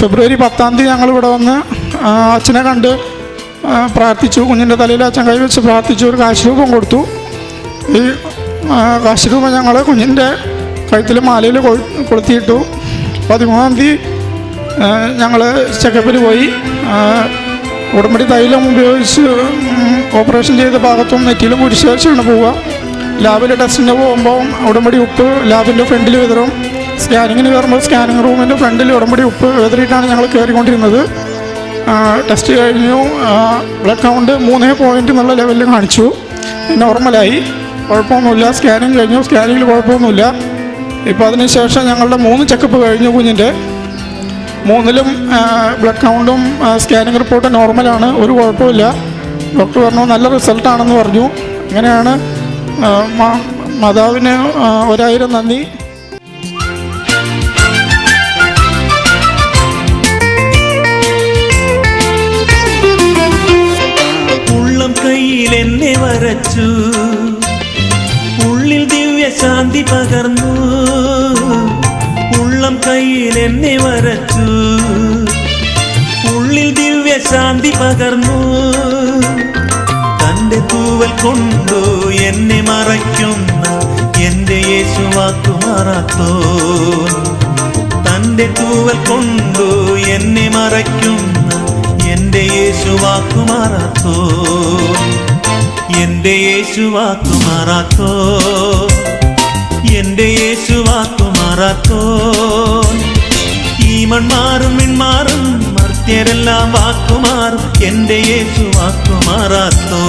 ഫെബ്രുവരി പത്താം തീയതി ഞങ്ങൾ ഇവിടെ വന്ന് അച്ഛനെ കണ്ട് പ്രാർത്ഥിച്ചു. കുഞ്ഞിന്റെ തലയിൽ അച്ഛൻ കൈ വെച്ച് പ്രാർത്ഥിച്ചു ഒരു കാശിരൂപം കൊടുത്തു. ഈ കാശിരൂപം ഞങ്ങൾ കുഞ്ഞിന്റെ കഴുത്തിൽ മാലയിൽ കൊളുത്തിയിട്ടു. പതിമൂന്നാം തീയതി ഞങ്ങൾ ചെക്കപ്പിൽ പോയി. ഉടമ്പടി തൈലം ഉപയോഗിച്ച് ഓപ്പറേഷൻ ചെയ്ത ഭാഗത്തും നെറ്റിയിലും കുരിശേഷമാണ് പോവുക. ലാബിൽ ടെസ്റ്റിന് പോകുമ്പോൾ ഉടമ്പടി ഉപ്പ് ലാബിന്റെ ഫ്രണ്ടിൽ വിതറും. സ്കാനിങ്ങിന് കയറുമ്പോൾ സ്കാനിങ് റൂമിന്റെ ഫ്രണ്ടിൽ ഉടമ്പടി ഉപ്പ് വിതറിയിട്ടാണ് ഞങ്ങൾ കയറിക്കൊണ്ടിരുന്നത്. ടെസ്റ്റ് കഴിഞ്ഞു. ബ്ലഡ് കൗണ്ട് മൂന്നേ പോയിന്റ് എന്നുള്ള ലെവലിൽ കാണിച്ചു. നോർമലായി. കുഴപ്പമൊന്നുമില്ല. സ്കാനിങ് കഴിഞ്ഞു. സ്കാനിങ്ങിൽ കുഴപ്പമൊന്നുമില്ല. ഇപ്പോൾ അതിനുശേഷം ഞങ്ങളുടെ മൂന്ന് ചെക്കപ്പ് കഴിഞ്ഞു കുഞ്ഞിന്റെ. മൂന്നിലും ബ്ലഡ് കൗണ്ടും സ്കാനിങ് റിപ്പോർട്ട് നോർമലാണ്. ഒരു കുഴപ്പമില്ല. ഡോക്ടർ പറഞ്ഞു നല്ല റിസൾട്ടാണെന്ന് പറഞ്ഞു. അങ്ങനെയാണ് മാതാവിന് ഒരായിരം നന്ദി. കയ്യിൽ എന്നെ വരച്ചു. ഉള്ളിൽ ദിവ്യശാന്തി പകർന്നു. ഉള്ളം കയ്യിൽ എന്നെ വരച്ചു. ഉള്ളിൽ ദിവ്യശാന്തി പകർന്നു. തന്റെ തൂവൽ കൊണ്ടു എന്നെ മറയ്ക്കുന്ന എന്റെ യേശുവാക്കു മാറാത്തോ. തന്റെ തൂവൽ കൊണ്ടു എന്നെ മറയ്ക്കുന്ന എന്റെ യേശുവാക്കു മാറാത്തോ. എന്റെ യേശുവാക്കു മാറാത്തോ? എന്റെ യേശുവാക്കു മാറാത്തോ? ഈ മൺമാറും മർത്യരെല്ലാം വാക്കുമാറും എന്റെ യേശു വാക്കുമാറാത്തോ